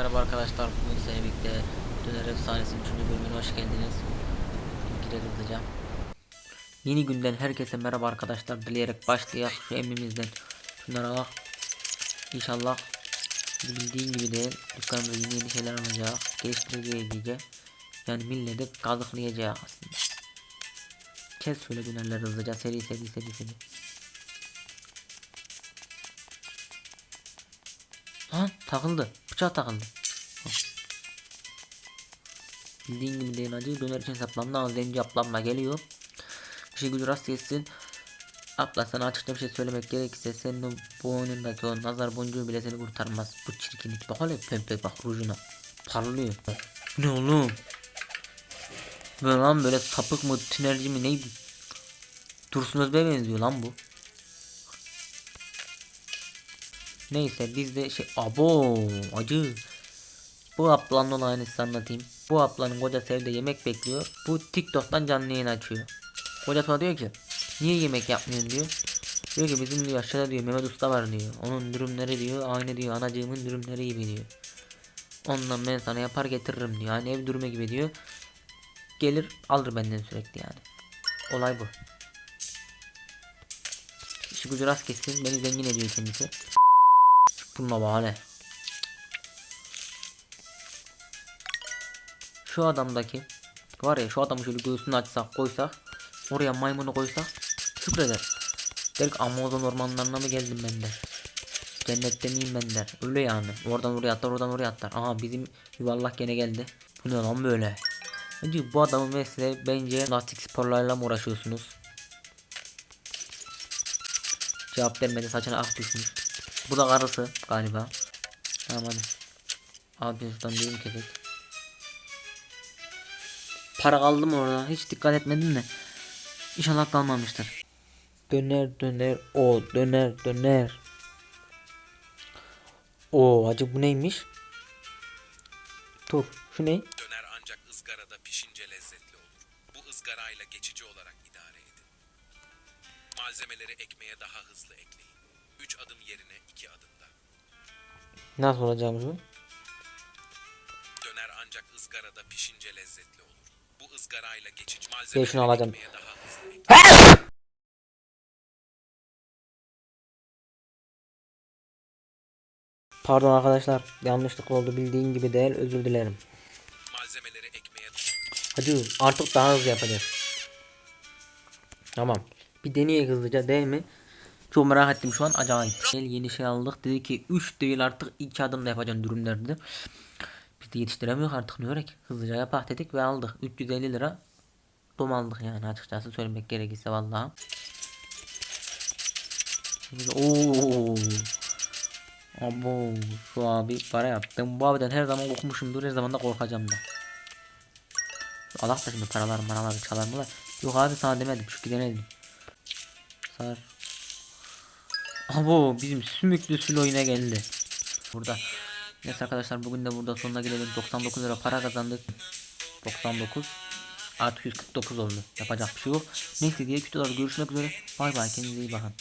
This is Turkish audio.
merhaba arkadaşlar. Bugün sizlerle birlikte Döner Efsanesi'nin 3. bölümüne hoş geldiniz. Girelim hızlıca. Yeni günden herkese merhaba arkadaşlar dileyerek başlayak şu emrimizden. Şunlara bak. İnşallah bildiğin gibi de dükkanımızda yeni yeni şeyler alacak. Geliştireceğiz iyice. Yani milleti kazıklayacak aslında. Kes şöyle dönerleri hızlıca seri seri seri seri. Lan takıldı. Bıçağı takıldı. Bildiğin gibi değil acı döner için saplanma zenci aplanma geliyor. Bir şey gücü rast gelsin. Abla sana açıkça bir şey söylemek gerekirse senin o boynundaki o nazar boncuğu bile seni kurtarmaz. Bu çirkinlik bak hele pembe bak rujuna. Parlıyor. Ne oğlum? Böyle lan böyle sapık mı tünerci mi neydi? Dursun Özbek'e benziyor lan bu. Neyse biz de şey abo acı. Bu ablanın size anlatayım. Bu ablanın kocası evde yemek bekliyor. Bu TikTok'tan canlı yayın açıyor. Kocası ona diyor ki niye yemek yapmıyorsun diyor. Diyor ki bizim diyor aşağıda diyor Mehmet Usta var diyor. Onun dürümleri diyor aynı diyor anacığımın dürümleri gibi diyor. Ondan ben sana yapar getiririm diyor. Yani ev dürümü gibi diyor. Gelir alır benden sürekli yani. Olay bu. İşi gücü rast kessin beni zengin ediyor kendisi. Bununla bahane. Şu adamdaki var ya şu adamı şöyle göğsünü açsak koysak oraya maymunu koysak şükreder. Der ki Amazon ormanlarına mı geldim ben der. Cennette miyim ben der. Öyle yani. Oradan oraya atlar oradan oraya atlar. Aha bizim yuvarlak gene geldi. Bu ne lan böyle. Bence bu adamın mesleği bence lastik sporlarla mı uğraşıyorsunuz? Cevap vermedi saçına ak düşmüş. Bu da karısı galiba. Tamam hadi. Abi şuradan düğüm kesek. Para kaldı mı orada? Hiç dikkat etmedim de. İnşallah kalmamıştır. Döner döner o döner döner. O acı bu neymiş? Dur şu ne? Döner ancak ızgarada pişince lezzetli olur. Bu ızgarayla geçici olarak idare edin. Malzemeleri ekmeğe daha hızlı ekleyin. 3 adım yerine 2 adımda. Nasıl olacağımız bu? Döner ancak ızgarada pişince lezzetli olur. Bu ızgarayla geçici malzemeleri şunu alacağım. daha hızlı. Pardon arkadaşlar yanlışlık oldu bildiğin gibi değil özür dilerim. Malzemeleri ekmeğe Hadi artık daha hızlı yapacağız. Tamam. Bir deneye hızlıca değil mi? Çok merak ettim şu an acayip. Gel yeni şey aldık dedi ki 3 değil artık 2 adımda yapacaksın dürümler dedi. Biz de yetiştiremiyoruz artık ne örek. Hızlıca yapak dedik ve aldık. 350 lira dom aldık yani açıkçası söylemek gerekirse vallahi. Oo. Abo şu abi para yaptım. Bu abiden her zaman korkmuşumdur her zaman da korkacağım da. Allah da şimdi paralar maraları çalar mı lan? Yok abi sana demedim çünkü denedim. Sar. Abo bizim sümüklü yine geldi. Burada. Neyse arkadaşlar bugün de burada sonuna gelelim. 99 lira para kazandık. 99 artı 149 oldu. Yapacak bir şey yok. Neyse diye videolarda görüşmek üzere. Bay bay kendinize iyi bakın.